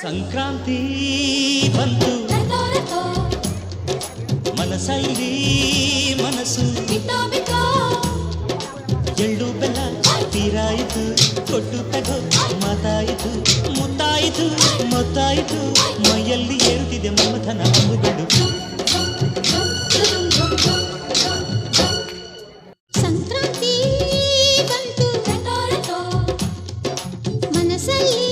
సంక్రాంతి బంతు మనసైరి మనసు ಎಳ್ಳು ಬೆಲ್ಲ ತೀರಾಯಿತು ಕೊಟ್ಟು ತಗೋ ಮಾತಾಯಿತು ಮುತ್ತಾಯಿತು ಮೊತ್ತಾಯಿತು ಮೈಯಲ್ಲಿ ಏರುತ್ತಿದೆ ಮಮತನ ಅಂಬುಗಳು ಸಂಕ್ರಾಂತಿ ಬಂತು ಮನಸ್ಸಲ್ಲಿ